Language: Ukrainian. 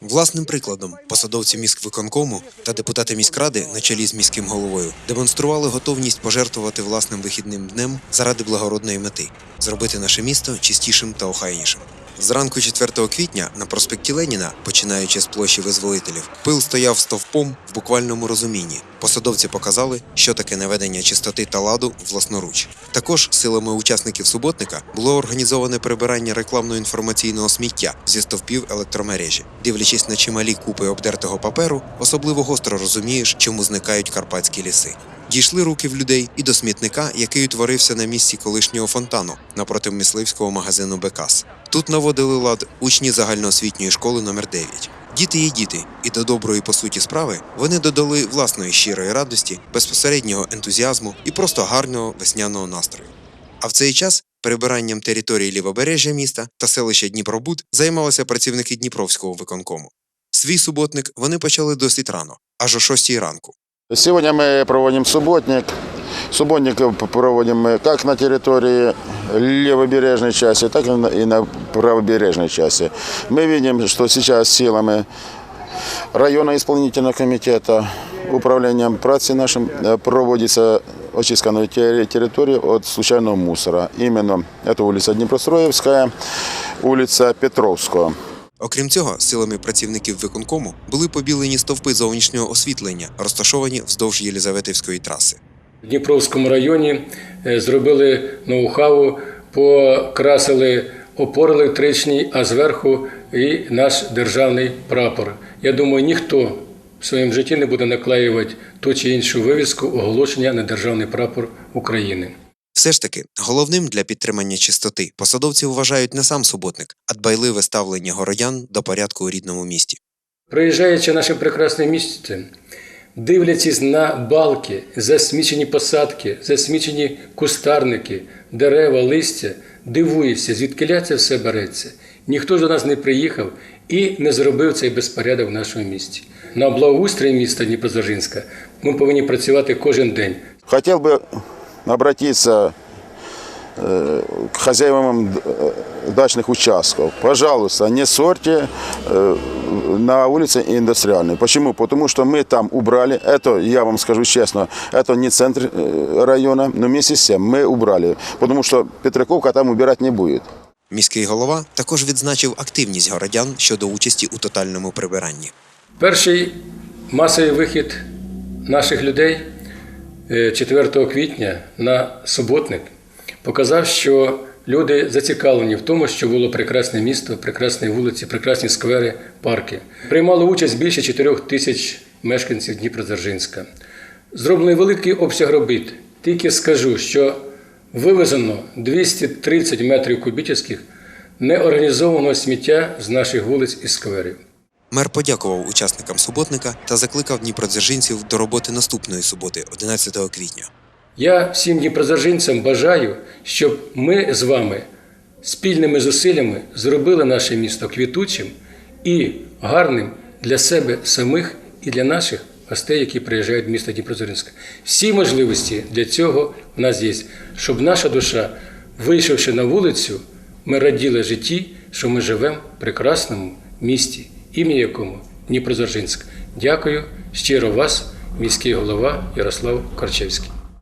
Власним прикладом посадовці міськвиконкому та депутати міськради на чолі з міським головою демонстрували готовність пожертвувати власним вихідним днем заради благородної мети зробити наше місто чистішим та охайнішим. Зранку 4 квітня на проспекті Леніна, починаючи з площі визволителів, пил стояв стовпом в буквальному розумінні. Посадовці показали, що таке наведення чистоти та ладу власноруч. Також силами учасників суботника було організоване прибирання рекламно-інформаційного сміття зі стовпів електромережі. Дивлячись на чималі купи обдертого паперу, особливо гостро розумієш, чому зникають карпатські ліси. Дійшли руки в людей і до смітника, який утворився на місці колишнього фонтану напроти мисливського магазину Бекас. Тут наводили лад учні загальноосвітньої школи номер 9 Діти є діти, і до доброї по суті справи вони додали власної щирої радості, безпосереднього ентузіазму і просто гарного весняного настрою. А в цей час прибиранням території лівобережжя міста та селища Дніпробуд займалися працівники Дніпровського виконкому. Свій суботник вони почали досить рано, аж о 6 ранку. Сегодня мы проводим субботник. Субботник проводим мы как на территории левобережной части, так и на- и на правобережной части. Мы видим, что сейчас силами района исполнительного комитета, управлением працы нашим э, проводится очистка территории от случайного мусора. Именно это улица Днепростроевская, улица Петровского. Окрім цього, силами працівників виконкому були побілені стовпи зовнішнього освітлення, розташовані вздовж Єлизаветівської траси. В Дніпровському районі е, зробили ноу-хау, покрасили опори електричні, а зверху і наш державний прапор. Я думаю, ніхто в своєму житті не буде наклеювати ту чи іншу вивіску оголошення на державний прапор України. Все ж таки, головним для підтримання чистоти посадовці вважають не сам суботник, а дбайливе ставлення городян до порядку у рідному місті. Проїжджаючи наше прекрасне місце, дивлячись на балки, засмічені посадки, засмічені кустарники, дерева, листя, дивуєшся, звідки це все береться. Ніхто ж до нас не приїхав і не зробив цей безпорядок в нашому місті. На благоустрій міста Дніпродзержинська ми повинні працювати кожен день. Хотів би обратитися хозяевам э, дачных участков. Пожалуйста, не ссорьте э, на улице Индустриальной. Почему? Потому что мы там убрали. Это, я вам скажу честно, это не центр э, района, но вместе с тем мы убрали. Потому что Петраковка там убирать не будет. Міський голова також відзначив активність городян щодо участі у тотальному прибиранні. Перший масовий вихід наших людей е, 4 квітня на суботник показав, що люди зацікавлені в тому, що було прекрасне місто, прекрасні вулиці, прекрасні сквери, парки. Приймало участь більше 4 тисяч мешканців Дніпродзержинська. Зроблений великий обсяг робіт. Тільки скажу, що вивезено 230 метрів кубічних неорганізованого сміття з наших вулиць і скверів. Мер подякував учасникам суботника та закликав дніпродзержинців до роботи наступної суботи, 11 квітня. Я всім дніпродзержинцям бажаю, щоб ми з вами спільними зусиллями зробили наше місто квітучим і гарним для себе самих і для наших гостей, які приїжджають в місто Дніпродзержинське. Всі можливості для цього в нас є, щоб наша душа, вийшовши на вулицю, ми раділи житті, що ми живемо в прекрасному місті, ім'я якому Дніпродзержинськ. Дякую щиро вас, міський голова Ярослав Корчевський.